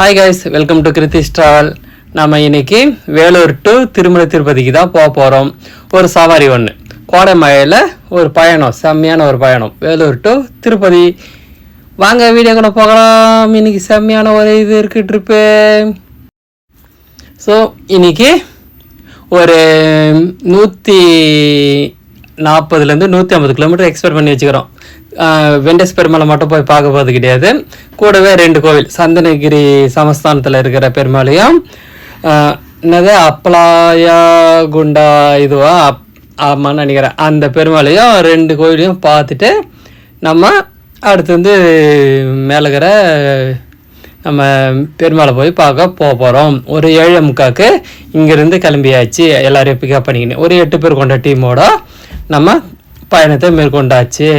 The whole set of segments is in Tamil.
Hi guys welcome to Kruthish travel நம்ம இன்னைக்கு வேலூர் டு திருமலை திருப்பதிக்கு தான் போக போகிறோம் ஒரு சவாரி ஒன்று கோடை மழையில் ஒரு பயணம் செம்மையான ஒரு பயணம். வேலூர் டு திருப்பதி. வாங்க வீடியோ கூட போகலாம். இன்னைக்கு செம்மையான ஒரு இது இருக்கு ட்ரிப்பு ஸோ இன்னைக்கு ஒரு நூற்றி நாற்பதுலேருந்து நூற்றி ஐம்பது கிலோமீட்டர் எக்ஸ்பெக்ட் பண்ணி வச்சுக்கிறோம். வெண்டஸ் பெருமாளை மட்டும் போய் பார்க்க போகிறது கிடையாது. கூடவே ரெண்டு கோவில் சந்தனகிரி சமஸ்தானத்தில் இருக்கிற பெருமாளையும் என்னது அப்பலாயா குண்டா இதுவா அப் ஆமான்னு நினைக்கிறேன். அந்த பெருமாளையும் ரெண்டு கோவிலையும் பார்த்துட்டு நம்ம அடுத்து வந்து மேலகிற நம்ம பெருமாளை போய் பார்க்க போக போகிறோம் ஒரு ஏழு முக்காக்கு இங்கேருந்து கிளம்பியாச்சு எல்லாரையும் பிக்கப் பண்ணிக்கின்னு. ஒரு எட்டு பேர் கொண்ட டீமோட நம்ம பயணத்தை மேற்கொண்டாச்சு.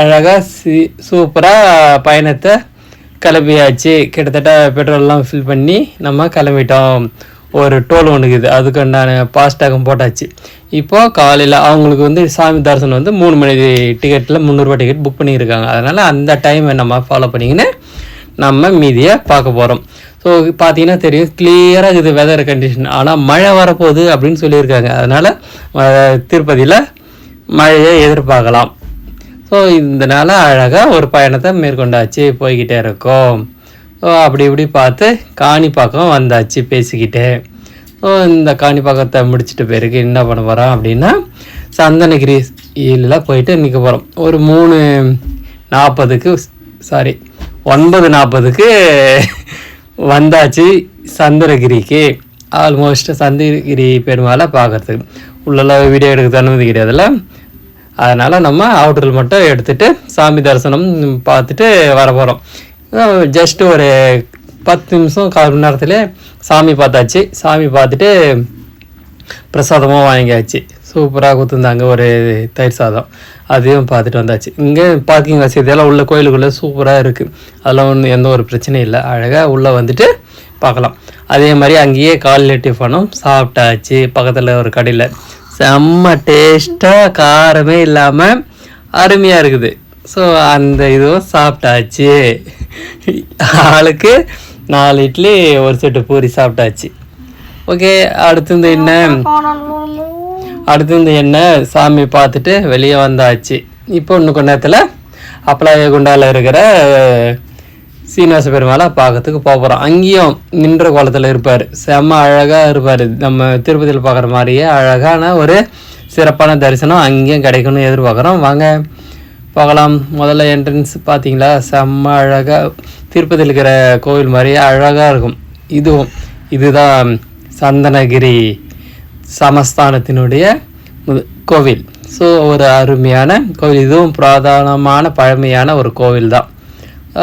அழகாக சி சூப்பராக பயணத்தை கிளம்பியாச்சு. கிட்டத்தட்ட பெட்ரோல்லாம் ஃபில் பண்ணி நம்ம கிளம்பிட்டோம். ஒரு டோல் ஒன்று இருக்குது அதுக்கு நான் ஃபாஸ்டாகும் போட்டாச்சு. இப்போது காலையில் அவங்களுக்கு வந்து சாமி தரிசனம் வந்து மூணு மணி டிக்கெட்டில் முந்நூறுரூவா டிக்கெட் புக் பண்ணியிருக்காங்க. அதனால் அந்த டைமை நம்ம ஃபாலோ பண்ணிக்கின்னு நம்ம மீதியை பார்க்க போகிறோம் ஸோ பார்த்தீங்கன்னா தெரியும் கிளியராக இருக்குது வெதர் கண்டிஷன் ஆனால் மழை வரப்போகுது அப்படின்னு சொல்லியிருக்காங்க. அதனால் திருப்பதியில் மழையை எதிர்பார்க்கலாம். ஸோ இதனால் அழகாக ஒரு பயணத்தை மேற்கொண்டாச்சு போய்கிட்டே இருக்கோம். ஸோ அப்படி இப்படி பார்த்து காணிப்பாக்கம் வந்தாச்சு பேசிக்கிட்டே. ஸோ இந்த காணிப்பாக்கத்தை முடிச்சுட்டு பிறகு என்ன பண்ண போகிறோம் அப்படின்னா சந்தனகிரி ஹில்லில் போயிட்டு நிற்க போகிறோம் ஒரு மூணு நாற்பதுக்கு சாரி ஒன்பது நாற்பதுக்கு வந்தாச்சு சந்திரகிரிக்கு ஆல்மோஸ்ட் சந்திரகிரி பெருமாளை பார்க்கறதுக்கு. உள்ளெல்லாம் வீடியோ எடுக்க அனுமதி கிடையாதுல்ல? அதனால் நம்ம அவுட்டரில் மட்டும் எடுத்துகிட்டு சாமி தரிசனம் பார்த்துட்டு வர போகிறோம் ஜஸ்ட் ஒரு பத்து நிமிஷம் கால் மணி நேரத்தில் சாமி பார்த்தாச்சு. சாமி பார்த்துட்டு பிரசாதமும் வாங்கியாச்சு. சூப்பராக கொடுத்துருந்தாங்க ஒரு தயிர் சாதம். அதையும் பார்த்துட்டு வந்தாச்சு. இங்கே பார்க்கிங் வசதியெல்லாம் உள்ள கோயிலுக்குள்ளே சூப்பராக இருக்குது அதெல்லாம் ஒன்றும் எந்த ஒரு பிரச்சனையும் இல்லை. அழகாக உள்ளே வந்துட்டு பார்க்கலாம். அதே மாதிரி அங்கேயே காலையில் டிஃபனும் சாப்பிட்டாச்சு. பக்கத்தில் ஒரு கடையில் செம்ம டேஸ்ட்டாக காரமே இல்லாமல் அருமையாக இருக்குது. ஸோ அந்த இதுவும் சாப்பிட்டாச்சு. ஆளுக்கு நாலு இட்லி ஒரு செட்டு பூரி சாப்பிட்டாச்சு. ஓகே அடுத்து இந்த என்ன? அடுத்து இந்த என்ன? சாமி பார்த்துட்டு வெளியே வந்தாச்சு. இப்போ இன்னும் கொஞ்ச நேரத்தில் அப்பலாய குண்டாவில் இருக்கிற சீனிவாச பெருமாளை பார்க்கறதுக்கு போக போகிறோம் அங்கேயும் நின்ற கோலத்தில் இருப்பார். செம்ம அழகாக இருப்பார். நம்ம திருப்பதியில் பார்க்குற மாதிரியே அழகான ஒரு சிறப்பான தரிசனம் அங்கேயும் கிடைக்கும்னு எதிர்பார்க்குறோம். வாங்க போகலாம். முதல்ல என்ட்ரன்ஸ் பார்த்தீங்களா? செம்ம அழகாக திருப்பதியில் இருக்கிற கோவில் மாதிரியே அழகாக இருக்கும். இதுவும் இதுதான் சந்தனகிரி சமஸ்தானத்தினுடைய கோவில். ஸோ ஒரு அருமையான கோவில். இதுவும் பிரதானமான பழமையான ஒரு கோவில் தான்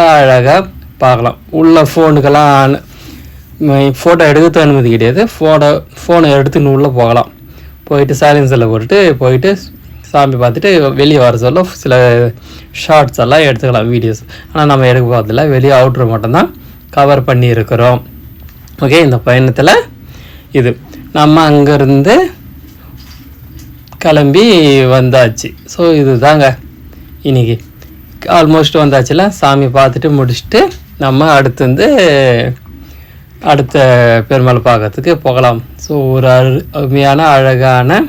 அழகாக பார்க்கலாம். உள்ள ஃபோனுக்கெல்லாம் ஃபோட்டோ எடுக்க அனுமதி கிடையாது. ஃபோட்டோ ஃபோனை எடுத்துன்னு உள்ளே போகலாம். போயிட்டு சைலன்ஸில் போட்டுட்டு போயிட்டு சாமி பார்த்துட்டு வெளியே வர சொல்ல சில ஷார்ட்ஸ் எல்லாம் எடுத்துக்கலாம் வீடியோஸ் ஆனால் நம்ம எடுக்க போகிறதில்ல வெளியே அவுட்ரு மட்டும்தான் கவர் பண்ணி இருக்கிறோம் ஓகே இந்த பயணத்தில் இது. நம்ம அங்கேருந்து கிளம்பி வந்தாச்சு. ஸோ இதுதாங்க இன்றைக்கி ஆல்மோஸ்ட் வந்தாச்சுல. சாமி பார்த்துட்டு முடிச்சுட்டு நம்ம அடுத்து வந்து அடுத்த பெருமாள் பார்க்கறதுக்கு போகலாம். ஸோ ஒரு அரு- அருமையான அழகான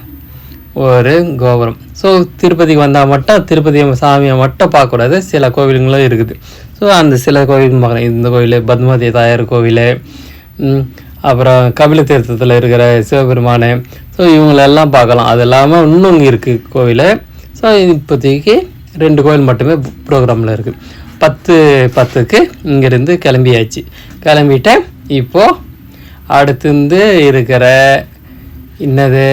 ஒரு கோபுரம். ஸோ திருப்பதிக்கு வந்தால் மட்டும் திருப்பதி சாமியை மட்டும் பார்க்கக்கூடாது. சில கோவிலுங்களும் இருக்குது. ஸோ அந்த சில கோவில் பார்க்கலாம் இந்த கோவில் பத்மதி தாயார் கோவில் அப்புறம் கபில தீர்த்தத்தில் இருக்கிற சிவபெருமானு. ஸோ இவங்களெல்லாம் பார்க்கலாம். அது இல்லாமல் இன்னும் இங்கே இருக்குது கோவில். ஸோ இப்போதைக்கு ரெண்டு கோயில் மட்டுமே ப்ரோக்ராமில் இருக்குது பத்து பத்துக்கு இங்கேருந்து கிளம்பியாச்சு. கிளம்பிட்டேன். இப்போது அடுத்து இருக்கிற என்னது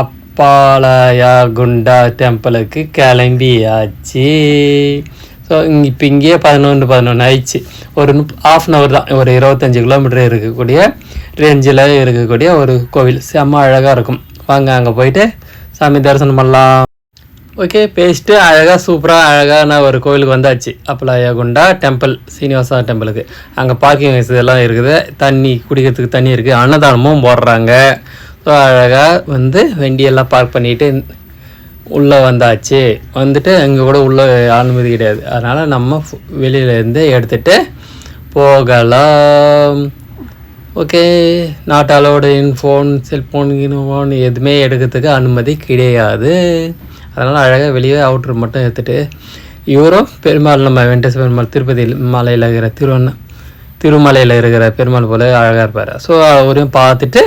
அப்பாலயா குண்டா டெம்பிளுக்கு கிளம்பியாச்சு. ஸோ இங்கே இப்போ இங்கேயே பதினொன்று பதினொன்று ஆயிடுச்சு. ஒரு ஆஃப் அன் ஹவர் தான். ஒரு இருபத்தஞ்சி கிலோமீட்டர் இருக்கக்கூடிய ரேஞ்சில் இருக்கக்கூடிய ஒரு கோவில். செம்ம அழகாக இருக்கும். வாங்க அங்கே போயிட்டு சாமி தரிசனம் பண்ணலாம். ஓகே பேசிட்டு அழகாக சூப்பராக அழகான ஒரு கோவிலுக்கு வந்தாச்சு. அப்பலாயா குண்டா டெம்பிள் சீனிவாசா டெம்பிளுக்கு அங்கே பார்க்கிங் வசதியெல்லாம் இருக்குது. தண்ணி குடிக்கிறதுக்கு தண்ணி இருக்குது அன்னதானமும் போடுறாங்க. ஸோ அழகாக வந்து வண்டியெல்லாம் பார்க் பண்ணிட்டு உள்ளே வந்தாச்சு. வந்துட்டு அங்கே கூட உள்ளே அனுமதி கிடையாது. அதனால் நம்ம வெளியிலேருந்து எடுத்துகிட்டு போகலாம். Okay not allowed in phone cellphone phone எதுவுமே எடுக்கிறதுக்கு அனுமதி கிடையாது. அதனால் அழகாக வெளியே அவுட்ரு மட்டும் எடுத்துகிட்டு இவரும் பெருமாள் நம்ம வெங்கடேஸ்வர பெருமாள் திருப்பதி மலையில் இருக்கிற திருவண்ண திருமலையில் இருக்கிற பெருமாள் போல அழகாக இருப்பார். ஸோ அவரையும் பார்த்துட்டு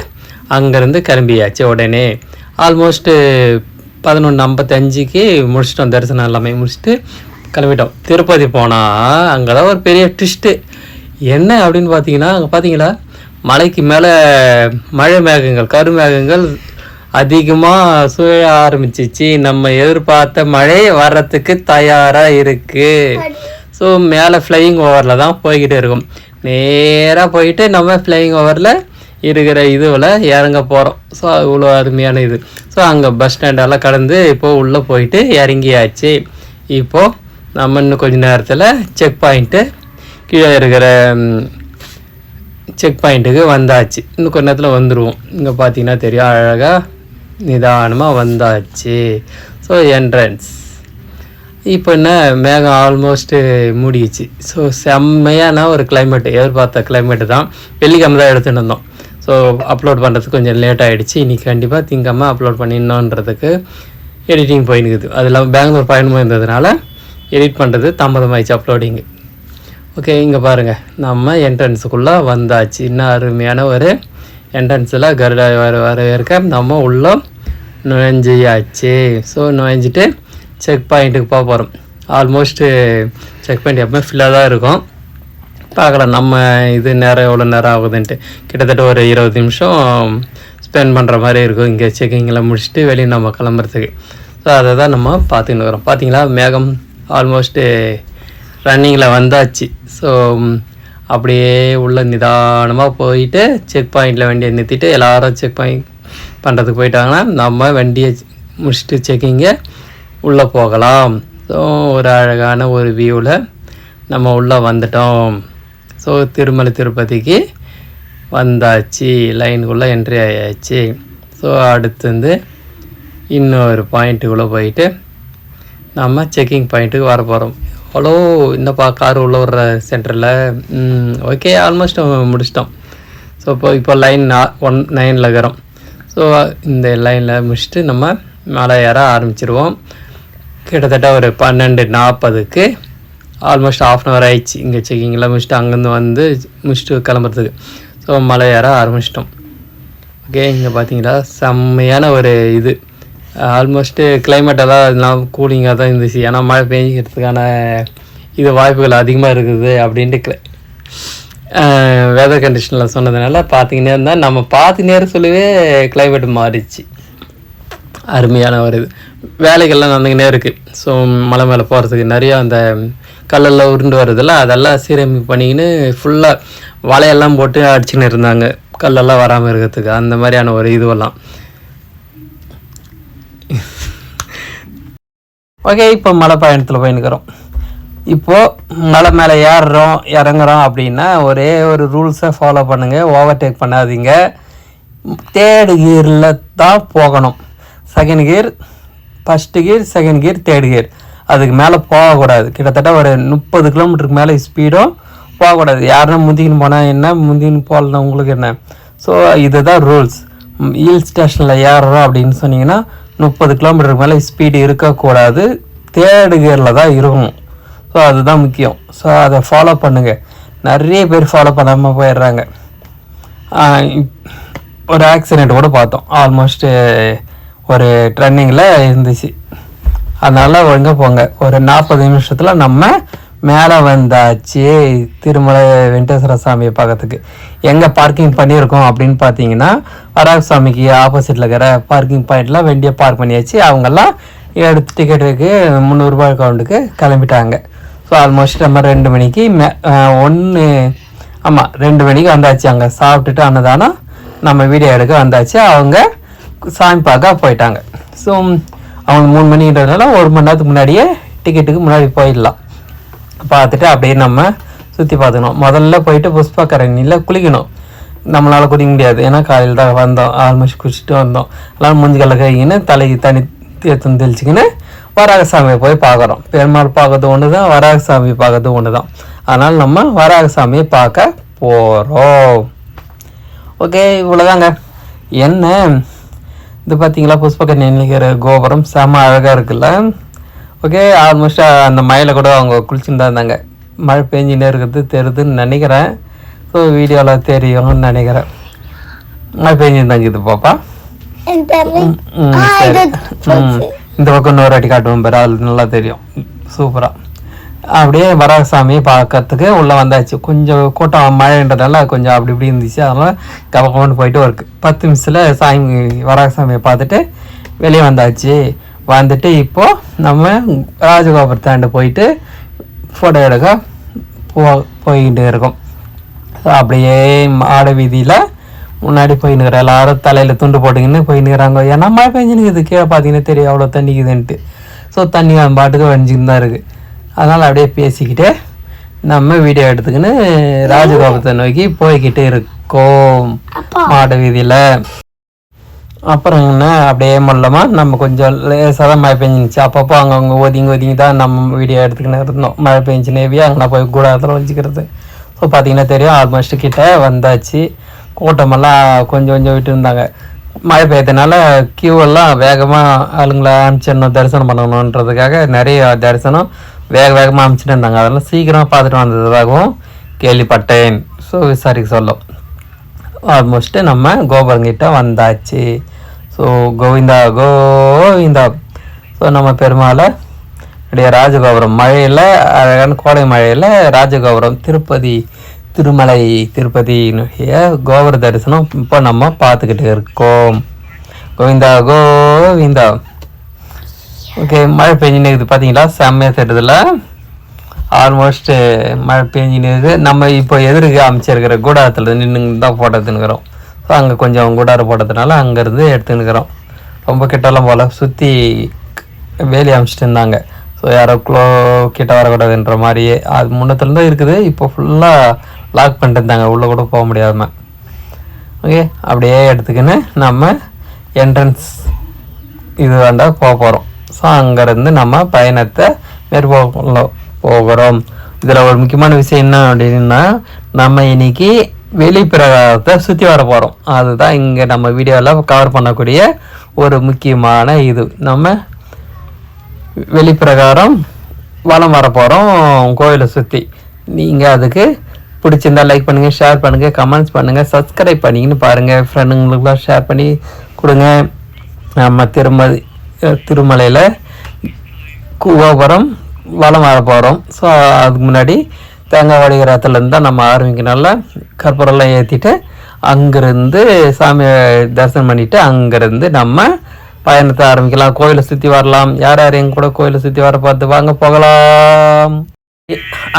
அங்கேருந்து கிளம்பியாச்சு உடனே. ஆல்மோஸ்ட்டு பதினொன்று ஐம்பத்தஞ்சுக்கு முடிச்சிட்டோம் தரிசனம் எல்லாமே முடிச்சுட்டு கிளம்பிட்டோம். திருப்பதி போனால் அங்கே தான் ஒரு பெரிய ட்விஸ்ட்டு என்ன அப்படின்னு பார்த்தீங்கன்னா அங்கே பார்த்தீங்களா மலைக்கு மேலே மழை மேகங்கள் கருமேகங்கள் அதிகமாக சூழ ஆரம்பிச்சிச்சு. நம்ம எதிர்பார்த்த மழை வர்றதுக்கு தயாராக இருக்குது ஸோ மேலே ஃப்ளையிங் ஓவரில் தான் போய்கிட்டே இருக்கும். நேராக போயிட்டு நம்ம ஃப்ளையிங் ஓவரில் இருக்கிற இதுவில் இறங்க போகிறோம் ஸோ இவ்வளோ அருமையான இது. ஸோ அங்கே பஸ் ஸ்டாண்டெல்லாம் கடந்து இப்போது உள்ளே போயிட்டு இறங்கியாச்சு. இப்போது நம்ம இன்னும் கொஞ்ச நேரத்தில் செக் பாயிண்ட்டு கீழே இருக்கிற செக் பாயிண்ட்டுக்கு வந்தாச்சு. இன்னும் கொஞ்ச நேரத்தில் வந்துடுவோம் இங்கே பார்த்தீங்கன்னா தெரியும். அழகாக நிதானமாக வந்தாச்சு. ஸோ என்ட்ரன்ஸ் இப்போ என்ன மேகம் ஆல்மோஸ்ட்டு மூடிச்சு ஸோ செம்மையான ஒரு கிளைமேட்டு எதிர்பார்த்த கிளைமேட்டு தான். வெள்ளிக்கிழமை தான் எடுத்துகிட்டு இருந்தோம் ஸோ அப்லோட் பண்ணுறதுக்கு கொஞ்சம் லேட் ஆகிடுச்சு இன்றைக்கி கண்டிப்பாக திங்கம்மா அப்லோட் பண்ணிடணுன்றதுக்கு எடிட்டிங் போயினுக்குது அது இல்லாமல் பெங்களூர் பயணமாக இருந்ததுனால எடிட் பண்ணுறது தாமதமாயிடுச்சு அப்லோடிங்கு ஓகே இங்கே பாருங்கள் நம்ம என்ட்ரன்ஸுக்குள்ளே வந்தாச்சு. இன்னும் அருமையான ஒரு என்ட்ரன்ஸில் கருடா வர வரவேற்க. நம்ம உள்ளே நுழைஞ்சியாச்சு. ஸோ நுழைஞ்சிட்டு செக் பாயிண்ட்டுக்கு போக போகிறோம் ஆல்மோஸ்ட்டு செக் பாயிண்ட் எப்பவுமே ஃபில்லாக தான் இருக்கும். பார்க்கலாம் நம்ம இது நேரம் எவ்வளோ நேரம் ஆகுதுன்ட்டு. கிட்டத்தட்ட ஒரு இருபது நிமிஷம் ஸ்பெண்ட் பண்ணுற மாதிரி இருக்கும். இங்கே செக்கிங்கில் முடிச்சுட்டு வெளியே நம்ம கிளம்புறதுக்கு. ஸோ அதை தான் நம்ம பார்த்துன்னு இருக்கிறோம். பார்த்தீங்களா? மேகம் ஆல்மோஸ்ட்டு ரன்னிங்கில் வந்தாச்சு. ஸோ அப்படியே உள்ள நிதானமாக போயிட்டு செக் பாயிண்டில் வண்டியை நிறுத்திட்டு எல்லாரும் செக் பாயிண்ட் பண்ணுறதுக்கு போயிட்டாங்கன்னா நம்ம வண்டியை முடிச்சுட்டு செக்கிங்கை உள்ளே போகலாம். ஸோ ஒரு அழகான ஒரு வியூவில் நம்ம உள்ளே வந்துட்டோம். ஸோ திருமலை திருப்பதிக்கு வந்தாச்சு. லைனுக்குள்ளே என்ட்ரி ஆயாச்சு. ஸோ அடுத்து வந்து இன்னொரு பாயிண்ட்டுக்குள்ளே போயிட்டு நம்ம செக்கிங் பாயிண்ட்டுக்கு வர போகிறோம் ஹலோ இந்தப்பா கார் உள்ள வர்ற சென்டரில் ஓகே ஆல்மோஸ்ட் முடிச்சிட்டோம். ஸோ இப்போ இப்போ லைன் ஒன் நைனில் இருக்கிறோம். ஸோ இந்த லைனில் முடிச்சுட்டு நம்ம மேலே ஏற ஆரம்பிச்சிருவோம். கிட்டத்தட்ட ஒரு பன்னெண்டு நாற்பதுக்கு ஆல்மோஸ்ட் ஆஃப் அன் ஹவர் ஆயிடுச்சு. இங்கே செக்கிங்கில் முடிச்சுட்டு அங்கேருந்து வந்து முடிச்சுட்டு கிளம்புறதுக்கு. ஸோ மலை ஏற ஆரம்பிச்சிட்டோம். ஓகே இங்கே பார்த்தீங்களா? செம்மையான ஒரு இது. ஆல்மோஸ்ட்டு கிளைமேட் எல்லாம் எல்லாம் கூலிங்காக தான் இருந்துச்சு. ஏன்னா மழை பெய்யறதுக்கான இது வாய்ப்புகள் அதிகமாக இருக்குது அப்படின்ட்டு வெதர் கண்டிஷனில் சொன்னதுனால பார்த்திங்கன்னே இருந்தால் நம்ம பார்த்து நேரம் சொல்லவே கிளைமேட் மாறிச்சு அருமையான ஒரு இது. வேலைகள்லாம் நடந்துக்கினே இருக்குது ஸோ மலை மேலே போகிறதுக்கு நிறையா அந்த கல்லெல்லாம் உருண்டு வருதுல்ல அதெல்லாம் சீரமைப்பு பண்ணிக்கின்னு ஃபுல்லாக வலையெல்லாம் போட்டு அடிச்சுன்னு இருந்தாங்க. கல்லெல்லாம் வராமல் இருக்கிறதுக்கு அந்த மாதிரியான ஒரு இதுவெல்லாம். ஓகே இப்போ மலை பயணத்தில் போயின்னுக்கிறோம் இப்போது மலை மேலே ஏறுறோம் இறங்குறோம் அப்படின்னா ஒரே ஒரு ரூல்ஸை ஃபாலோ பண்ணுங்கள் ஓவர்டேக் பண்ணாதீங்க. தேர்டு கியரில் தான் போகணும். Second gear first gear second gear third gear அதுக்கு மேலே போகக்கூடாது. கிட்டத்தட்ட ஒரு முப்பது கிலோமீட்டருக்கு மேலே ஸ்பீடும் போகக்கூடாது. யாருன்னா முந்திக்கின்னு போனால் என்ன? முந்திக்கின்னு போகலன்னா உங்களுக்கு என்ன? ஸோ இதுதான் ரூல்ஸ் ஹில் ஸ்டேஷனில் ஏறுறோம் அப்படின்னு சொன்னீங்கன்னா முப்பது கிலோமீட்டருக்கு மேலே ஸ்பீடு இருக்கக்கூடாது. தேர்டு கியரில் தான் இருக்கணும். ஸோ அதுதான் முக்கியம். ஸோ அதை ஃபாலோ பண்ணுங்கள் நிறைய பேர் ஃபாலோ பண்ணாமல் போயிடுறாங்க. இப்- ஒரு ஆக்சிடெண்ட் கூட பார்த்தோம். ஆல்மோஸ்ட்டு ஒரு ட்ரெண்டிங்கில் இருந்துச்சு. அதனால் ஒழுங்காக போங்க. ஒரு நாற்பது நிமிஷத்தில் நம்ம மேலே வந்தாச்சு. திருமலை வெங்கடேஸ்வர சாமியை பார்க்கறதுக்கு. எங்கே பார்க்கிங் பண்ணியிருக்கோம் அப்படின்னு பார்த்தீங்கன்னா வராக சாமிக்கு ஆப்போசிட்டில் இருக்கிற பார்க்கிங் பாயிண்ட்லாம் வண்டியை பார்க் பண்ணியாச்சு. அவங்கெல்லாம் எடுத்து டிக்கெட்டுக்கு முந்நூறுரூபா அக்கௌண்ட்டுக்கு கிளம்பிட்டாங்க. ஸோ ஆல்மோஸ்ட் நம்ம ரெண்டு மணிக்கு மே ஒன்று ஆமாம் ரெண்டு மணிக்கு வந்தாச்சு. அங்கே சாப்பிட்டுட்டு அன்னதானம் நம்ம வீடியோ எடுக்க வந்தாச்சு. அவங்க சாமி பார்க்க போயிட்டாங்க. ஸோ அவங்க மூணு மணின்றதுனால ஒரு மணி நேரத்துக்கு முன்னாடியே டிக்கெட்டுக்கு முன்னாடி போயிடலாம். பார்த்துட்டு அப்படியே நம்ம சுற்றி பார்த்துக்கணும். முதல்ல போயிட்டு புஷ்பக்கரணியில் குளிக்கணும். நம்மளால் குடிக்க முடியாது. ஏன்னா காலையில் தான் வந்தோம். ஆல்மோஸ்ட் குளிச்சுட்டு வந்தோம். எல்லாம் மூஞ்சிக்கல்ல கைக்கின்னு தலைக்கு தனி தீர்த்தம் தெளிச்சிக்கின்னு வராகசாமியை போய் பார்க்குறோம். பெருமாள் பார்க்கறது ஒன்று தான் வராகசாமி பார்க்கறது ஒன்று தான் அதனால் நம்ம வராகசாமியை பார்க்க போகிறோம் ஓகே இவ்வளோதாங்க என்ன? இது பார்த்தீங்களா புஷ்பகன்யா நினைக்கிற கோபுரம். செம அழகாக இருக்குல்ல? ஓகே ஆல்மோஸ்ட் அந்த மழையில் கூட அவங்க குளிச்சுட்டு தான் இருந்தாங்க. மழை பெஞ்சினே இருக்கிறது தெரியுதுன்னு நினைக்கிறேன். ஸோ வீடியோவில் தெரியும்னு நினைக்கிறேன். மழை பெஞ்சிருந்தாங்க இது பாப்பா இந்த பக்கம் இன்னொரு வாட்டி காட்டுவோம் பாரு அது நல்லா தெரியும். சூப்பராக அப்படியே வராகசாமியை பார்க்கறதுக்கு உள்ளே வந்தாச்சு. கொஞ்சம் கூட்டம் மழைன்றதால கொஞ்சம் அப்படி இப்படி இருந்துச்சு. அதனால் கபக்கம்னு போயிட்டு ஒரு பத்து நிமிஷத்தில் சாமி வராகசாமியை பார்த்துட்டு வெளியே வந்தாச்சு. வந்துட்டு இப்போ நம்ம ராஜகோபுரத்தாண்டு போயிட்டு ஃபோட்டோ எடுக்க போ போயிட்டு இருக்கோம். அப்படியே மாட வீதியில் முன்னாடி போயின்னுக்கிற எல்லாரும் தலையில் துண்டு போட்டுக்கின்னு போயின்னுக்கிறாங்க ஏன்னா மழை பெஞ்சுனுக்குது. கீழே பார்த்தீங்கன்னா தெரியும் அவ்வளோ தண்ணிக்குதுன்ட்டு ஸோ தண்ணி அவன் பாட்டுக்கு வஞ்சின்னு தான் இருக்குது அதனால் அப்படியே பேசிக்கிட்டே நம்ம வீடியோ எடுத்துக்கின்னு ராஜகோபுரத்தை நோக்கி போய்கிட்டு இருக்கோம். மாட வீதியில். அப்புறம் என்ன? அப்படியே மொல்லமா நம்ம கொஞ்சம் லேசாக தான் மழை பெஞ்சிருந்துச்சு. அப்பப்போ அங்கங்கே ஒதுங்கி ஒதுங்கி தான் நம்ம வீடியோ எடுத்துக்கின்னு இருந்தோம். மழை பெஞ்சு நேவியாக அங்கே போய் கூடாரத்தில் வச்சுக்கிறது. ஸோ பார்த்தீங்கன்னா தெரியும் ஆல்மோஸ்ட் கிட்டே வந்தாச்சு. கூட்டமெல்லாம் கொஞ்சம் கொஞ்சம் விட்டு இருந்தாங்க. மழை பெய்யறதுனால கியூவெல்லாம் வேகமாக ஆளுங்களை அனுப்பிச்சிடணும் தரிசனம் பண்ணணுன்றதுக்காக நிறைய தரிசனம் வேக வேகமாக அனுப்பிச்சிட்டு இருந்தாங்க. அதெல்லாம் சீக்கிரமாக பார்த்துட்டு வந்ததாகவும் கேள்விப்பட்டேன். ஸோ விசாரிக்க சொல்லும். ஆல்மோஸ்ட்டு நம்ம கோபுரங்கிட்ட வந்தாச்சு. ஸோ கோவிந்தா கோவிந்தா. ஸோ நம்ம பெருமாளை அப்படியே ராஜகோபுரம் மழையில் அழகான கோடை மழையில் ராஜகோபுரம் திருப்பதி திருமலை திருப்பதியினுடைய கோபுர தரிசனம் இப்போ நம்ம பார்த்துக்கிட்டு இருக்கோம். கோவிந்தா கோவிந்தா. ஓகே மழை பெஞ்சுன்னு இருக்குது. பார்த்தீங்களா? செம்மையாக தெரியுதுல்ல? ஆல்மோஸ்ட் eh, மழை பெஞ்சின்னு இருக்குது. நம்ம இப்போ எதிர்க்கு அமைச்சிருக்கிற கூடாரத்தில் நின்றுங்க தான் ஃபோட்டோ எடுத்துனுக்கிறோம் ஸோ அங்கே கொஞ்சம் கூடாரம் போட்டதுனால அங்கேருந்து எடுத்துனுக்கிறோம் ரொம்ப கிட்டலாம் போல் சுற்றி வேலி அமைச்சிட்டு இருந்தாங்க. ஸோ யாரோ க்ளோ கிட்ட வரக்கூடாதுன்ற மாதிரியே. அது முன்னத்துலேருந்து இருக்குது. இப்போ ஃபுல்லாக லாக் பண்ணிட்டு இருந்தாங்க. உள்ளே கூட போக முடியாமல் ஓகே அப்படியே எடுத்துக்கின்னு நம்ம என்ட்ரன்ஸ் இது வந்தால் போக போகிறோம் ஸோ அங்கேருந்து நம்ம பயணத்தை மேற்கொள்ளோம் போகிறோம். இதில் ஒரு முக்கியமான விஷயம் என்ன அப்படின்னா நம்ம இன்னைக்கு வெளிப்பிரகாரத்தை சுற்றி வர போகிறோம் அதுதான் இங்கே நம்ம வீடியோவில் கவர் பண்ணக்கூடிய ஒரு முக்கியமான இது. நம்ம வெளிப்பிரகாரம் வலம் வர போகிறோம் கோயிலை சுற்றி நீங்கள் அதுக்கு பிடிச்சிருந்தா லைக் பண்ணுங்கள் ஷேர் பண்ணுங்கள் கமெண்ட்ஸ் பண்ணுங்கள் சப்ஸ்கிரைப் பண்ணிங்கன்னு பாருங்கள் ஃப்ரெண்டுங்களுக்குலாம் ஷேர் பண்ணி கொடுங்க. நம்ம திருமதி திருமலையில் கோபுரம் வலம் வர போகிறோம் ஸோ அதுக்கு முன்னாடி தேங்காய் வடிகரத்துலேருந்து தான் நம்ம ஆரம்பிக்கனால கற்பூரெல்லாம் ஏற்றிட்டு அங்கேருந்து சாமியை தரிசனம் பண்ணிவிட்டு அங்கேருந்து நம்ம பயணத்தை ஆரம்பிக்கலாம். கோயிலை சுற்றி வரலாம். யார் யார் எங்க கூட கோயிலை சுற்றி வர பார்த்து வாங்க போகலாம்.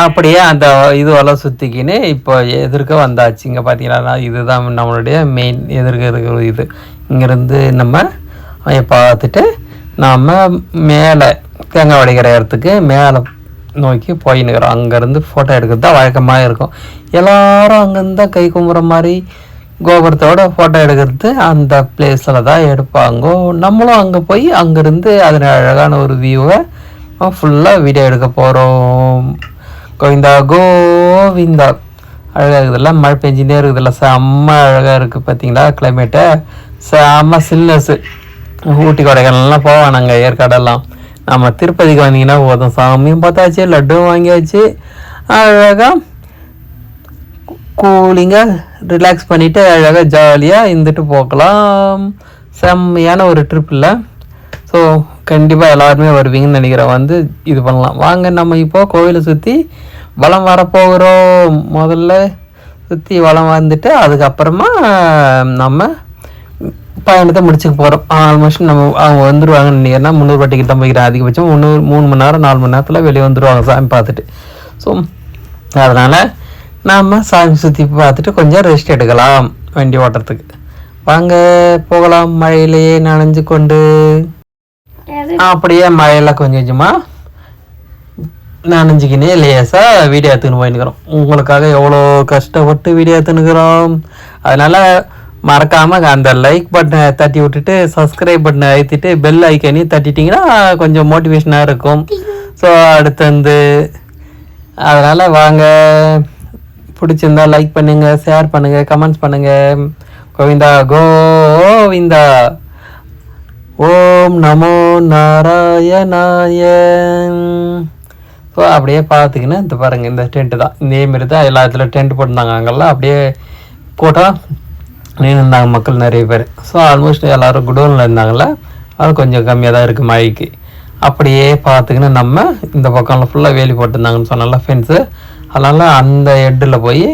அப்படியே அந்த இதுவெல்லாம் சுற்றிக்கின்னு இப்போ எதிர்க்க வந்தாச்சு. இங்கே பார்த்தீங்கன்னா இதுதான் நம்மளுடைய மெயின் எதிர்க்க இருக்கிற இது. இங்கேருந்து நம்ம பார்த்துட்டு நாம் மேலே தேங்காய் உடைக்கிற இடத்துக்கு மேலே நோக்கி போயின்னுக்கிறோம். அங்கேருந்து ஃபோட்டோ எடுக்கிறது தான் வழக்கமாக இருக்கும். எல்லாரும் அங்கேருந்து கை கும்புற மாதிரி கோபுரத்தோட ஃபோட்டோ எடுக்கிறது அந்த பிளேஸில் தான் எடுப்பாங்க. நம்மளும் அங்கே போய் அங்கேருந்து அதில் அழகான ஒரு வியூவை ஃபுல்லாக வீடியோ எடுக்க போகிறோம் கோவிந்தா கோவிந்தா. அழகாக இருக்குதுல்ல மழை பெஞ்சுட்டே இருக்குதுல்ல செம்ம அழகாக இருக்குது பார்த்தீங்களா கிளைமேட்டை செம்ம சில்னஸ்ஸு ஊட்டி கொடைக்கானல்லாம் போவோம் நாங்கள் ஏற்காடெல்லாம். நம்ம திருப்பதிக்கு வந்தீங்கன்னா போதும் சாமியும் பார்த்தாச்சு லட்டும் வாங்கியாச்சு. அழகாக கூலிங்காக ரிலாக்ஸ் பண்ணிவிட்டு அழகாக ஜாலியாக இருந்துட்டு போகலாம். செம்மையான ஒரு ட்ரிப் இல்லை. ஸோ கண்டிப்பாக எல்லாருமே வருவீங்கன்னு நினைக்கிறேன். வந்து இது பண்ணலாம். வாங்க நம்ம இப்போ கோவிலை சுற்றி வலம் வரப்போகிறோம் முதல்ல சுற்றி வலம் வந்துட்டு அதுக்கப்புறமா நம்ம பயணத்தை முடிச்சுக்க போகிறோம் ஆல்மோஸ்ட் நம்ம அவங்க வந்துருவாங்கன்னு நினைக்கிறேன்னா முந்நூறுபா டிக்கெட் தான் போய்க்கிறேன் அதிகபட்சம். முந்நூறு மூணு மணி நேரம் நாலு மணி நேரத்தில் வெளியே வந்துருவாங்க சாமி பார்த்துட்டு. ஸோ அதனால் நாம் சாமி சுற்றி பார்த்துட்டு கொஞ்சம் ரெஸ்ட் எடுக்கலாம் வண்டி ஓட்டுறதுக்கு. வாங்க போகலாம். மழையிலேயே நனைஞ்சு கொண்டு. அப்படியே மழையில கொஞ்சம் கொஞ்சமாக நனைஞ்சிக்கினே லேசாக வீடியோ எடுத்துன்னு போயின்னுக்கிறோம். உங்களுக்காக எவ்வளோ கஷ்டப்பட்டு வீடியோ எடுத்துன்னுக்குறோம். அதனால் மறக்காமல் அந்த லைக் பட்டனை தட்டி விட்டுட்டு சப்ஸ்கிரைப் பட்டனை அழுத்திட்டு பெல் ஐக்கனையும் தட்டிட்டிங்கன்னா கொஞ்சம் மோட்டிவேஷனாக இருக்கும். ஸோ அடுத்து வந்து அதனால் வாங்க. பிடிச்சிருந்தா லைக் பண்ணுங்க ஷேர் பண்ணுங்க கமெண்ட்ஸ் பண்ணுங்க. கோவிந்தா கோவிந்தா. ஓம் நமோ நாராயணாய ஸோ அப்படியே பார்த்துக்கின்னு இந்த பாருங்க இந்த டென்ட்டு தான். இதே மாரி தான் எல்லா இடத்துல டென்ட் போட்டிருந்தாங்க. அங்கெல்லாம் அப்படியே கூட்டம் நின்றுருந்தாங்க மக்கள் நிறைய பேர். ஸோ ஆல்மோஸ்ட் எல்லோரும் குடோனில் இருந்தாங்கள அது கொஞ்சம் கம்மியாக தான் இருக்குது மழைக்கு. அப்படியே பார்த்துக்கின்னு நம்ம இந்த பக்கம்லாம் ஃபுல்லாக வேலி போட்டிருந்தாங்கன்னு சொன்னால ஃப்ரெண்ட்ஸு அதனால் அந்த ஹெட்டில் போய்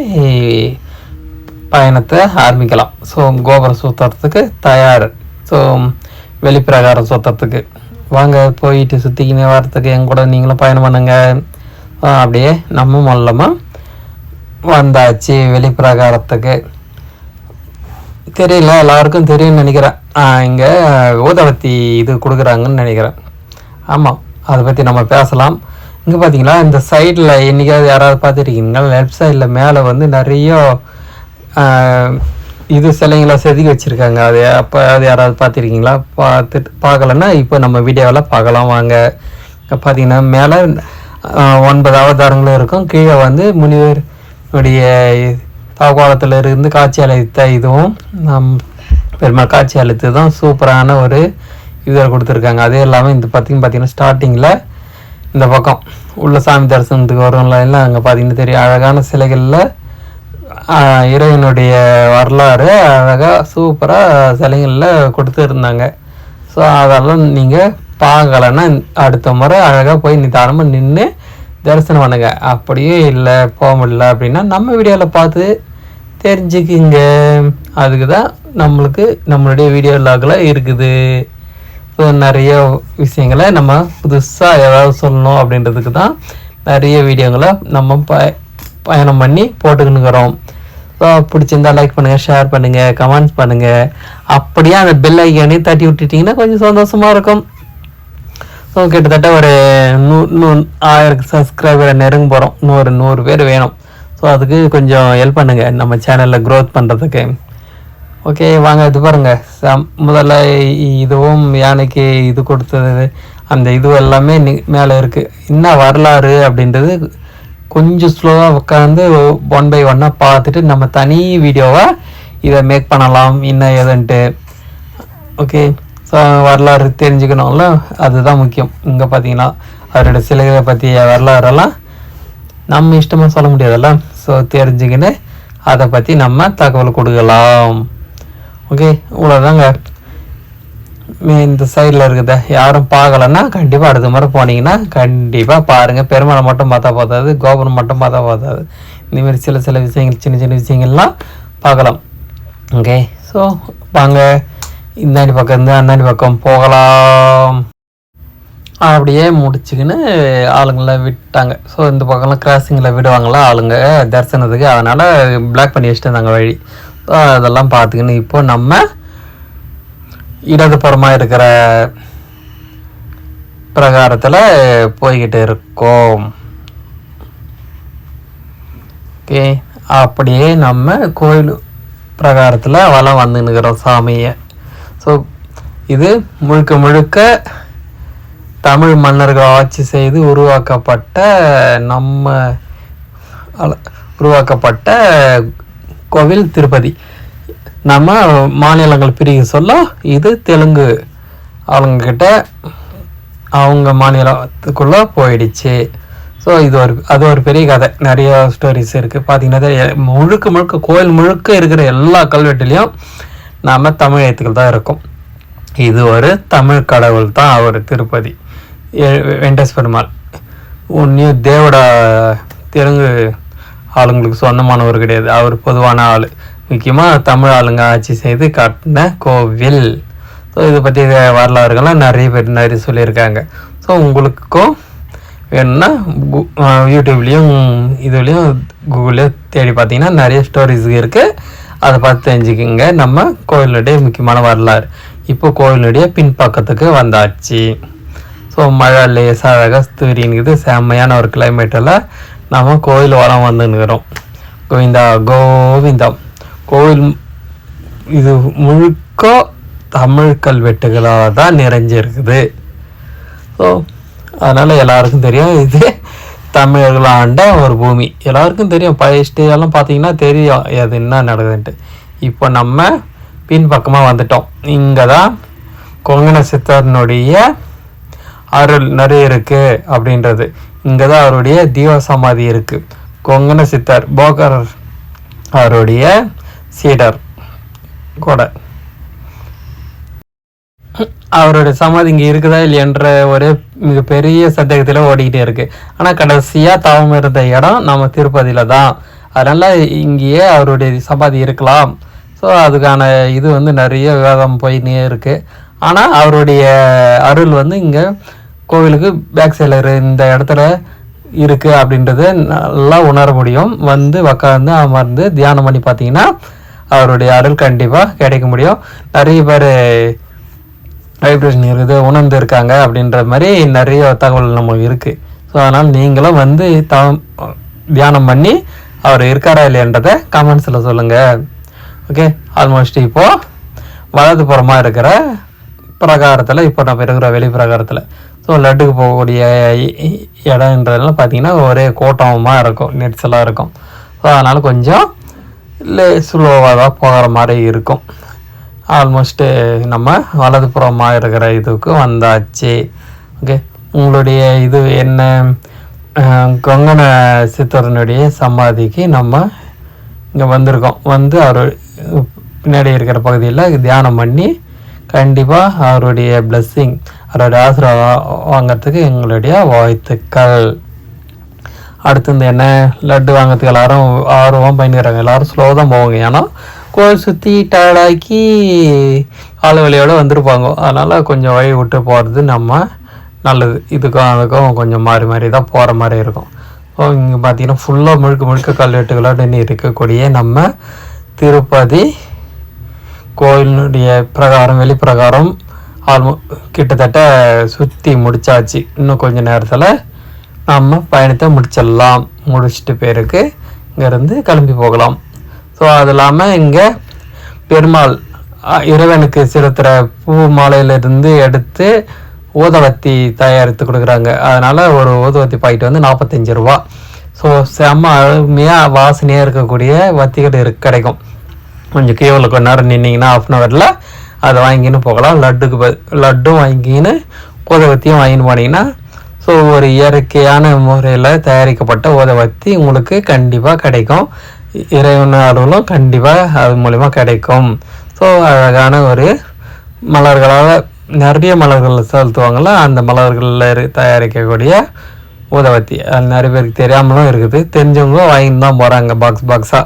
பயணத்தை ஆரம்பிக்கலாம். ஸோ கோபுரம் சுற்றுறதுக்கு தயார். ஸோ வெளிப்பிரகாரம் சுற்றுறதுக்கு வாங்க போயிட்டு சுற்றிக்கினே வரத்துக்கு என் கூட நீங்களும் பயணம் பண்ணுங்க. அப்படியே நம்ம மொல்லமாக வந்தாச்சு வெளிப்பிரகாரத்துக்கு. தெரியல எல்லாருக்கும் தெரியும்னு நினைக்கிறேன். இங்கே ஊதவத்தி இது கொடுக்குறாங்கன்னு நினைக்கிறேன். ஆமாம் அதை பற்றி நம்ம பேசலாம். இங்கே பார்த்தீங்களா இந்த சைடில் என்றைக்காவது யாராவது பார்த்துருக்கீங்களா? லெஃப்ட் சைடில் மேலே வந்து நிறைய இது சிலைங்களை செதுக்கி வச்சுருக்காங்க. அது அப்போ அது யாராவது பார்த்துருக்கீங்களா? பார்த்துட்டு பார்க்கலன்னா இப்போ நம்ம வீடியோவில் பார்க்கலாம் வாங்க. இங்கே பார்த்தீங்கன்னா மேலே ஒன்பது அவதாரங்களும் இருக்கும். கீழே வந்து முனிவர் உடைய தாழ்வாளத்தில் இருந்து காட்சி அளித்த இதுவும் நம் பெருமாள் காட்சி தான் சூப்பரான ஒரு இதில் கொடுத்துருக்காங்க. அதே இல்லாமல் இந்த பார்த்திங்க பார்த்திங்கன்னா ஸ்டார்டிங்கில் இந்த பக்கம் உள்ள சாமி தரிசனத்துக்கு வரும்ல எல்லாம் அங்கே பார்த்தீங்கன்னா தெரியும். அழகான சிலைகளில் இறைவனுடைய வரலாறு அழகாக சூப்பராக சிலைகளில் கொடுத்துருந்தாங்க. ஸோ அதெல்லாம் நீங்கள் பார்க்கலன்னா அடுத்த முறை அழகாக போய் நிதானமாக நின்று தரிசனம் பண்ணுங்க. அப்படியே இல்லை போக முடியல அப்படின்னா நம்ம வீடியோவில் பார்த்து தெரிஞ்சுக்கிங்க. அதுக்கு தான் நம்மளுக்கு நம்மளுடைய வீடியோ லாகில் இருக்குது. ஸோ நிறைய விஷயங்களை நம்ம புதுசாக ஏதாவது சொல்லணும் அப்படின்றதுக்கு தான் நிறைய வீடியோங்களை நம்ம ப பயணம் பண்ணி போட்டுக்கின்னுக்கிறோம். ஸோ பிடிச்சிருந்தா லைக் பண்ணுங்கள் ஷேர் பண்ணுங்கள் கமெண்ட்ஸ் பண்ணுங்கள் அப்படியே அந்த பெல் ஐக்கானே தட்டி விட்டுட்டிங்கன்னா கொஞ்சம் சந்தோஷமாக இருக்கும். ஸோ கிட்டத்தட்ட ஒரு நூ நூ ஆயிரம் சப்ஸ்கிரைபரை நெருங்க போகிறோம் நூறு நூறு பேர் வேணும். ஸோ அதுக்கு கொஞ்சம் ஹெல்ப் பண்ணுங்கள் நம்ம சேனலில் க்ரோத் பண்ணுறதுக்கு ஓகே வாங்க இது பாருங்கள் சம்- முதல்ல இதுவும் யானைக்கு இது கொடுத்தது. அந்த இது எல்லாமே மேலே இருக்குது என்ன வரலாறு அப்படின்றது கொஞ்சம் ஸ்லோவாக உட்காந்து ஒன் பை ஒன்னாக பார்த்துட்டு நம்ம தனி வீடியோவை இதை மேக் பண்ணலாம். என்ன ஏதுன்ட்டு. ஓகே வரலாறு தெரிஞ்சுக்கணும்ல? அதுதான் முக்கியம். இங்கே பார்த்தீங்கன்னா அவரோட சிலைகளை பற்றிய வரலாறெல்லாம் நம்ம இஷ்டமாக சொல்ல முடியாதுல்ல? ஸோ தெரிஞ்சுக்கின்னு அதை பற்றி நம்ம தகவல் கொடுக்கலாம். ஓகே இவ்வளோதாங்க மே- இந்த சைடில் இருக்குத. யாரும் பார்க்கலன்னா கண்டிப்பாக அடுத்த முறை போனீங்கன்னா கண்டிப்பாக பாருங்கள் பெருமாளை மட்டும் பார்த்தா போதாது கோபுரம் மட்டும் பார்த்தா போதாது. இந்தமாரி சில சில விஷயங்கள் சின்ன சின்ன விஷயங்கள்லாம் பார்க்கலாம். ஓகே ஸோ வாங்க. இந்தாண்டி பக்கம் இருந்து அந்தாண்டி பக்கம் போகலாம். அப்படியே முடிச்சுக்கின்னு ஆளுங்களை விட்டாங்க. ஸோ இந்த பக்கம்லாம் கிராசிங்கில் விடுவாங்களா ஆளுங்க தரிசனத்துக்கு? அதனால் பிளாக் பண்ணி வச்சுட்டு வழி. ஸோ அதெல்லாம் பார்த்துக்கின்னு இப்போ நம்ம இடதுபுறமாக இருக்கிற பிரகாரத்தில் போய்கிட்டு இருக்கோம். ஓகே அப்படியே நம்ம கோயில் பிரகாரத்தில் வளம் வந்துன்னுக்கிறோம் சாமியை. ஸோ இது முழுக்க முழுக்க தமிழ் மன்னர்கள் ஆட்சி செய்து உருவாக்கப்பட்ட நம்ம உருவாக்கப்பட்ட கோவில் திருப்பதி. நம்ம மாநிலங்கள் பிரிக்க சொல்ல இது தெலுங்கு அவங்கக்கிட்ட அவங்க மாநிலத்துக்குள்ளே போயிடுச்சு. ஸோ இது ஒரு அது ஒரு பெரிய கதை. நிறைய ஸ்டோரிஸ் இருக்குது பார்த்தீங்கன்னா முழுக்க முழுக்க கோயில் முழுக்க இருக்கிற எல்லா கல்வெட்டுலேயும் நாம் தமிழ் எழுத்துக்கள் தான் இருக்கும். இது ஒரு தமிழ் கடவுள் தான் அவர் திருப்பதி. எ- வெங்கடேஷ் பெருமாள். உன்னையும் தேவட தெலுங்கு ஆளுங்களுக்கு சொந்தமானவர் கிடையாது. அவர் பொதுவான ஆள். முக்கியமாக தமிழ் ஆளுங்க ஆட்சி செய்து காட்டின கோவில். ஸோ இதை பற்றி வரலாறுகள்லாம் நிறைய பேர் நிறைய சொல்லியிருக்காங்க. ஸோ உங்களுக்கும் வேணும்னா யூடியூப்லேயும் இதுலேயும் கூகுள்லேயும் தேடி பார்த்தீங்கன்னா நிறைய ஸ்டோரிஸ் இருக்குது அதை பார்த்து தெரிஞ்சுக்கிங்க. நம்ம கோயிலுடைய முக்கியமான வரலாறு. இப்போ கோயிலுடைய பின்பக்கத்துக்கு வந்தாச்சு. ஸோ மழை லேசாக அழகாக தூரின்னுக்குது செம்மையான ஒரு கிளைமேட்டில் நம்ம கோயில் வளம் வந்துன்னுக்கிறோம். கோவிந்தா கோவிந்தம். கோவில் இது முழுக்க தமிழ் கல்வெட்டுகளாக தான் நிறைஞ்சிருக்குது. ஸோ அதனால் எல்லாருக்கும் தெரியும் இது தமிழர்கள் ஆண்ட ஒரு பூமி. எல்லாருக்கும் தெரியும். பழைய history எல்லாம் பார்த்தீங்கன்னா தெரியும். அது என்ன நடக்குதுன்ட்டு. இப்போ நம்ம பின்பக்கமாக வந்துட்டோம். இங்கே தான் கொங்கண சித்தர்னுடைய அருள் நிறைய இருக்கு அப்படின்றது. இங்கே தான் அவருடைய தீவசமாதி இருக்கு. கொங்கண சித்தர் போகர் அவருடைய சீடர். கூட. அவருடைய சமாதி இங்கே இருக்குதா இல்லையன்ற ஒரு மிகப்பெரிய சந்தேகத்தில் ஓடிக்கிட்டே இருக்கு. ஆனால் கடைசியாக தவம் இருந்த இடம் நம்ம திருப்பதியில் தான். அதனால் இங்கேயே அவருடைய சமாதி இருக்கலாம். ஸோ அதுக்கான இது வந்து நிறைய விவாதம் போயினே இருக்குது ஆனால் அவருடைய அருள் வந்து இங்கே கோவிலுக்கு பேக் சைடில் இந்த இடத்துல இருக்குது அப்படின்றத நல்லா உணர முடியும். வந்து உக்காந்து அமர்ந்து தியானம் பண்ணி பார்த்தீங்கன்னா அவருடைய அருள் கண்டிப்பாக கிடைக்க முடியும். நிறைய பேர் வைப்ரேஷன் இருக்குது உணர்ந்து இருக்காங்க அப்படின்ற மாதிரி நிறைய தகவல் நமக்கு இருக்குது ஸோ அதனால் நீங்களும் வந்து த தியானம் பண்ணி அவர் இருக்காரா இல்லையன்றதை கமெண்ட்ஸில் சொல்லுங்கள் ஓகே ஆல்மோஸ்ட் இப்போது வலதுபுறமாக இருக்கிற பிரகாரத்தில் இப்போ நம்ம இருக்கிற வெளி பிரகாரத்தில் ஸோ லட்டுக்கு போகக்கூடிய இடம்ன்றதெல்லாம் பார்த்தீங்கன்னா ஒரே கூட்டமாக இருக்கும் நெரிசலாக இருக்கும். ஸோ அதனால் கொஞ்சம் இல்லை ஸ்லோவாக தான் போகிற மாதிரி இருக்கும். ஆல்மோஸ்ட்டு eh, நம்ம வலதுபுறமாக இருக்கிற இதுக்கு வந்தாச்சு. ஓகே உங்களுடைய இது என்ன? கொங்கண சித்தரனுடைய சமாதிக்கு நம்ம இங்கே வந்திருக்கோம். வந்து அவர் பின்னாடி இருக்கிற பகுதியில் தியானம் பண்ணி கண்டிப்பாக அவருடைய பிளஸ்ஸிங் அவருடைய ஆசீர்வாதம் வாங்கிறதுக்கு எங்களுடைய வாழ்த்துக்கள். அடுத்து இந்த என்ன? லட்டு வாங்கிறதுக்கு எல்லாரும் ஆர்வம் பயணிக்கிறாங்க. எல்லாரும் ஸ்லோ தான் போவாங்க. ஏன்னா கோயில் சுற்றி டயர்டாக்கி கால வழியோட வந்திருப்பாங்க. அதனால் கொஞ்சம் வழி விட்டு போகிறது நம்ம நல்லது. இதுக்கும் அதுக்கும் கொஞ்சம் மாறி மாறி தான் போகிற மாதிரி இருக்கும். ஸோ இங்கே பார்த்தீங்கன்னா ஃபுல்லாக முழுக்க முழுக்க கல்வெட்டுகளோடு இருக்கக்கூடிய நம்ம திருப்பதி கோயிலினுடைய பிரகாரம் வெளிப்பிரகாரம் ஆல்மோ கிட்டத்தட்ட சுற்றி முடிச்சாச்சு. இன்னும் கொஞ்சம் நேரத்தில் நம்ம பயணத்தை முடிச்சிடலாம். முடிச்சிட்டு பேருக்கு இங்கேருந்து கிளம்பி போகலாம். ஸோ அது இல்லாமல் இங்கே பெருமாள் இறைவனுக்கு செலுத்துகிற பூ மாலையிலிருந்து எடுத்து ஊதவத்தி தயாரித்து கொடுக்குறாங்க. அதனால் ஒரு ஊதவத்தி பாக்கெட் வந்து நாற்பத்தஞ்சு ரூபா. ஸோ செம்ம அருமையாக வாசனையாக இருக்கக்கூடிய வத்திகள் இருக்கு கிடைக்கும். கொஞ்சம் கீழே கொஞ்ச நேரம் நின்னீங்கன்னா ஆஃப் அன் ஹவரில் அதை வாங்கின்னு போகலாம். லட்டுக்கு லட்டும் வாங்கிக்கின்னு ஊதவத்தியும் வாங்கின்னு போனீங்கன்னா ஸோ ஒரு இயற்கையான முறையில் தயாரிக்கப்பட்ட ஊதவத்தி உங்களுக்கு கண்டிப்பாக கிடைக்கும். இறைவன் அருளும் கண்டிப்பாக அது மூலிமா கிடைக்கும். ஸோ அழகான ஒரு மலர்களால் நிறைய மலர்கள் செலுத்துவாங்கள்ல அந்த மலர்களில் தயாரிக்கக்கூடிய உதவத்தி. அது நிறைய பேருக்கு தெரியாமலும் இருக்குது. தெரிஞ்சவங்க வாங்கிட்டு தான் போகிறாங்க பாக்ஸ் பாக்ஸாக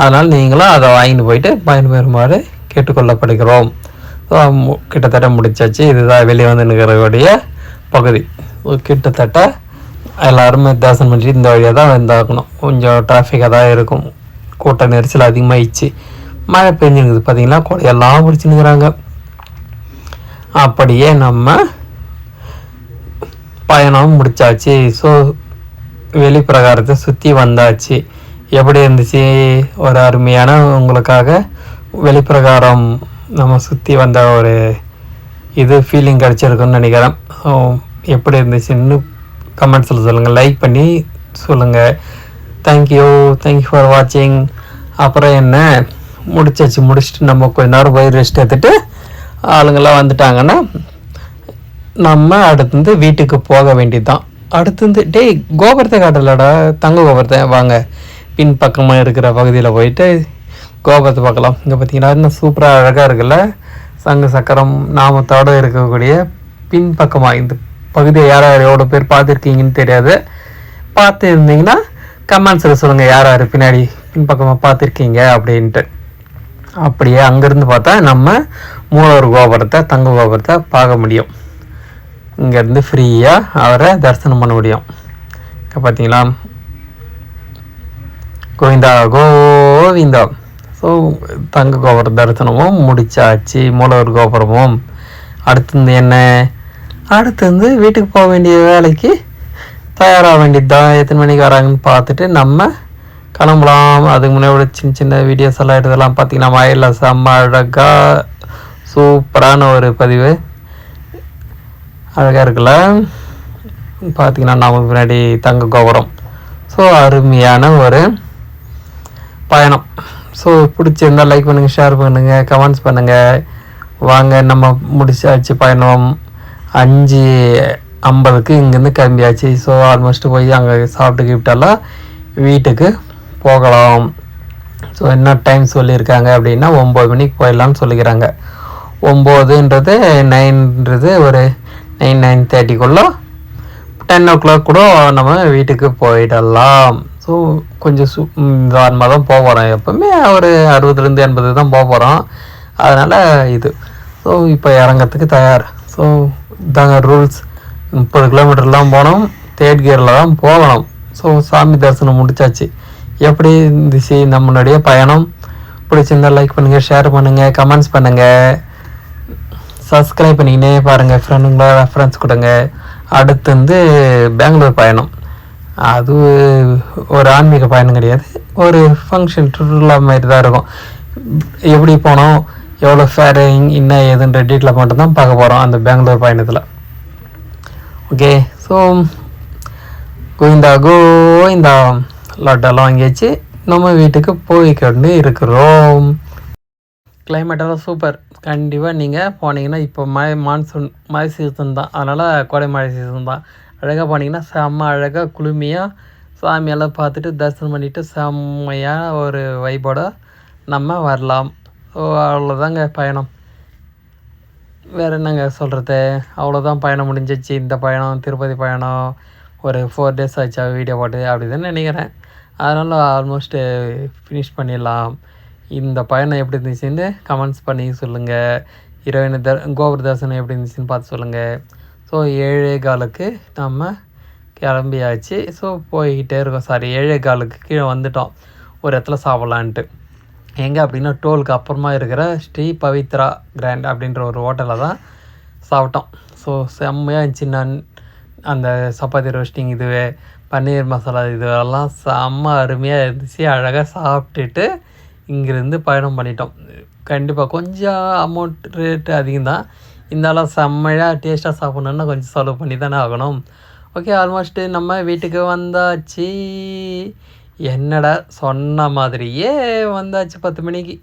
அதனால் நீங்களும் அதை வாங்கிட்டு போயிட்டு பயன்பெறுமாறு கேட்டுக்கொள்ளப்படுகிறோம். ஸோ கிட்டத்தட்ட முடிச்சாச்சு. இதுதான் வெளியே வந்து நிற்கிறக்கூடிய பகுதி. கிட்டத்தட்ட எல்லாருமே தரிசனம் பண்ணி இந்த வழியாக தான் வந்தாகணும். கொஞ்சம் டிராஃபிக்காக தான் இருக்கும். கூட்ட நெரிசல் அதிகமாகிடுச்சு மழை பெஞ்சிருக்குது. பார்த்தீங்கன்னா கொடையெல்லாம் பிடிச்சிருக்கிறாங்க அப்படியே நம்ம பயணம் முடிச்சாச்சு. ஸோ வெளிப்பிரகாரத்தை சுற்றி வந்தாச்சு. எப்படி இருந்துச்சு? ஒரு அருமையான உங்களுக்காக வெளிப்பிரகாரம் நம்ம சுற்றி வந்த ஒரு இது ஃபீலிங் கிடச்சிருக்குன்னு நினைக்கிறேன். எப்படி இருந்துச்சுன்னு கமெண்ட்ஸில் சொல்லுங்கள் லைக் பண்ணி சொல்லுங்கள் தேங்க்யூ தேங்க்யூ ஃபார் வாட்சிங் அப்புறம் என்ன? முடிச்சாச்சு முடிச்சுட்டு நம்ம கொஞ்ச நேரம் போய் ரெஸ்ட் எடுத்துட்டு ஆளுங்கள்லாம் வந்துட்டாங்கன்னா நம்ம அடுத்து வீட்டுக்கு போக வேண்டியதுதான். அடுத்து டேய் கோபுரத்தை காட்டலடா. தங்க கோபுரத்தை வாங்க. பின் பக்கமாக இருக்கிற பகுதியில் போயிட்டு கோபுரத்தை பார்க்கலாம். இங்கே பார்த்தீங்கன்னா இன்னும் சூப்பராக அழகாக இருக்குல்ல. சங்கு சக்கரம் நாமத்தோடு இருக்கக்கூடிய பின்பக்கமாக இந்த பகுதியை யார் யார் எவ்வளோ பேர் பார்த்துருக்கீங்கன்னு தெரியாது. பார்த்து இருந்தீங்கன்னா கமெண்ட்ஸில் சொல்லுங்கள் யார் யார் பின்னாடி பின்பக்கமாக பார்த்துருக்கீங்க அப்படின்ட்டு. அப்படியே அங்கேருந்து பார்த்தா நம்ம மூலவர் கோபுரத்தை தங்க கோபுரத்தை பார்க்க முடியும். இங்கேருந்து ஃப்ரீயாக அவரை தரிசனம் பண்ண முடியும். இப்போ பார்த்தீங்களா? கோவிந்தா கோவிந்தா. ஸோ தங்க கோபுர தரிசனமும் முடிச்சாச்சு மூலவர் கோபுரமும். அடுத்து என்ன? அடுத்து வந்து வீட்டுக்கு போக வேண்டிய வேலைக்கு தயாராக வேண்டியதுதான் எத்தனை மணிக்கு வராங்கன்னு பார்த்துட்டு நம்ம கிளம்பலாம். அதுக்கு முன்னாடி சின்ன சின்ன வீடியோஸ் எல்லாம் எடுத்ததெல்லாம் பார்த்தீங்கன்னா வயலில் செம்ம அழகாக சூப்பரான ஒரு பதிவு. அழகாக இருக்குல்ல? பார்த்தீங்கன்னா நம்ம பின்னாடி தங்க கோபுரம். ஸோ அருமையான ஒரு பயணம். ஸோ பிடிச்சிருந்தா லைக் பண்ணுங்கள் ஷேர் பண்ணுங்கள் கமெண்ட்ஸ் பண்ணுங்கள் வாங்க நம்ம முடிச்சாச்சு பயணம். அஞ்சு ஐம்பதுக்கு இங்கேருந்து கிளம்பியாச்சு. ஸோ ஆல்மோஸ்ட் போய் அங்கே சாப்பிட்டு கிப்டெல்லாம் வீட்டுக்கு போகலாம். ஸோ என்ன டைம் சொல்லியிருக்காங்க அப்படின்னா ஒம்பது மணிக்கு போயிடலாம்னு சொல்லிக்கிறாங்க. ஒம்போதுன்றது நைன்றது ஒரு நைன் நைன் தேர்ட்டிக்குள்ளே டென் ஓ கிளாக் கூட நம்ம வீட்டுக்கு போயிடலாம். ஸோ கொஞ்சம் சு நார்மலாக தான் போக போகிறோம் எப்போவுமே ஒரு அறுபதுலேருந்து எண்பது தான் போக போகிறோம் அதனால் இது. ஸோ இப்போ இறங்கிறதுக்கு தயார். ஸோ இதாங்க ரூல்ஸ் முப்பது கிலோமீட்டர்லாம் போனோம். தேர்ட் கியரில் தான் போகணும். ஸோ சாமி தரிசனம் முடிச்சாச்சு. எப்படி இருந்துச்சு? நம்மளுடைய பயணம். பிடிச்சிருந்தா லைக் பண்ணுங்கள் ஷேர் பண்ணுங்கள் கமெண்ட்ஸ் பண்ணுங்கள் சப்ஸ்கிரைப் பண்ணிக்கினே பாருங்கள் ஃப்ரெண்டுங்களோட ரெஃபரன்ஸ் கொடுங்க. அடுத்து வந்து பெங்களூர் பயணம். அது ஒரு ஆன்மீக பயணம் கிடையாது. ஒரு ஃபங்க்ஷன் சுற்றுலா மாதிரி தான் இருக்கும். எப்படி போனோம்? எவ்வளோ ஃபேர் என்ன ஏதுன்ற டீட்டெயில் மட்டும்தான் பார்க்க போகிறோம் அந்த பெங்களூர் பயணத்தில். Okay so Govinda Govinda. லட்டெல்லாம் வாங்கியாச்சு. நம்ம வீட்டுக்கு போய்க்கொண்டு இருக்கிறோம். கிளைமேட்டெல்லாம் சூப்பர் கண்டிப்பாக நீங்கள் போனீங்கன்னா இப்போ மழை மான்சூன் மழை சீசன் தான். அதனால் கோடை மழை சீசன் தான். அழகாக போனீங்கன்னா செம்ம அழகாக குளுமையாக சாமியெல்லாம் பார்த்துட்டு தரிசனம் பண்ணிவிட்டு செம்மையாக ஒரு வைபோட நம்ம வரலாம். ஸோ அவ்வளோதாங்க பயணம். வேறு என்னங்க சொல்கிறது அவ்வளோதான் பயணம் முடிஞ்சிச்சு. இந்த பயணம் திருப்பதி பயணம் ஒரு ஃபோர் டேஸ் ஆச்சா வீடியோ போட்டு அப்படி தான் நினைக்கிறேன். அதனால் ஆல்மோஸ்ட்டு ஃபினிஷ் பண்ணிடலாம். இந்த பயணம் எப்படி இருந்துச்சுன்னு கமெண்ட்ஸ் பண்ணி சொல்லுங்கள் இரவின த கோபுர தரிசனம் எப்படி இருந்துச்சுன்னு பார்த்து சொல்லுங்கள் ஸோ ஏழே காலுக்கு நம்ம கிளம்பியாச்சு. ஸோ போய்கிட்டே இருக்கோம். சாரி ஏழே காலுக்கு கீழே வந்துட்டோம். ஒரு இடத்துல சாப்பிட்லான்ட்டு. எங்கே அப்படின்னா டோலுக்கு அப்புறமா இருக்கிற ஸ்ரீ பவித்ரா கிராண்ட் அப்படின்ற ஒரு ஹோட்டலில் தான் சாப்பிட்டோம். ஸோ செம்மையாக இருந்துச்சு. நான் அந்த சப்பாத்தி ரோஸ்டிங் இதுவே பன்னீர் மசாலா இதுவெல்லாம் செம்ம அருமையாக இருந்துச்சு. அழகாக சாப்பிட்டுட்டு இங்கேருந்து பயணம் பண்ணிட்டோம். கண்டிப்பாக கொஞ்சம் அமௌண்ட் ரேட்டு அதிகம் தான். இருந்தாலும் செம்மையாக டேஸ்ட்டாக சாப்பிட்ணுன்னா கொஞ்சம் செலவு பண்ணி தானே ஆகணும். ஓகே ஆல்மோஸ்ட்டு நம்ம வீட்டுக்கு வந்தாச்சு. என்னடா சொன்ன மாதிரியே வந்தாச்சு பத்து மணிக்கு.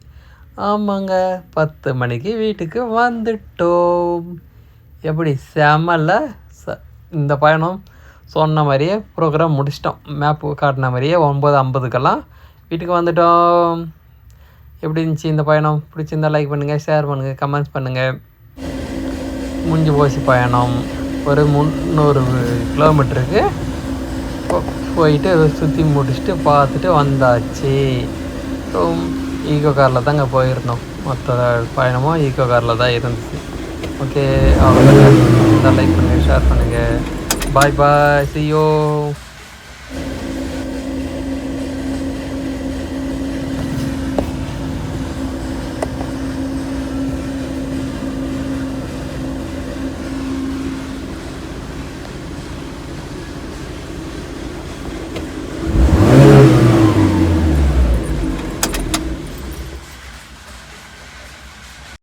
ஆமாங்க பத்து மணிக்கு வீட்டுக்கு வந்துட்டோம். எப்படி செமல்ல? ச இந்த பயணம் சொன்ன மாதிரியே ப்ரோக்ராம் முடிச்சிட்டோம். மேப்பு காட்டின மாதிரியே ஒம்பது ஐம்பதுக்கெல்லாம் வீட்டுக்கு வந்துட்டோம். எப்படி இருந்துச்சு இந்த பயணம்? பிடிச்சிருந்தா லைக் பண்ணுங்கள் ஷேர் பண்ணுங்கள் கமெண்ட்ஸ் பண்ணுங்கள் முடிஞ்சு போச்சு பயணம். ஒரு முந்நூறு கிலோமீட்டருக்கு போயிட்டு சுற்றி முடிச்சுட்டு பார்த்துட்டு வந்தாச்சு. ஸோ ஈகோ காரில் தாங்க போயிருந்தோம். மொத்த பயணமும் ஈகோ காரில் தான் இருந்துச்சு. ஓகே அவ்வளோதான் லைக் பண்ணுங்கள் ஷேர் பண்ணுங்கள் பாய் பாய் சியோ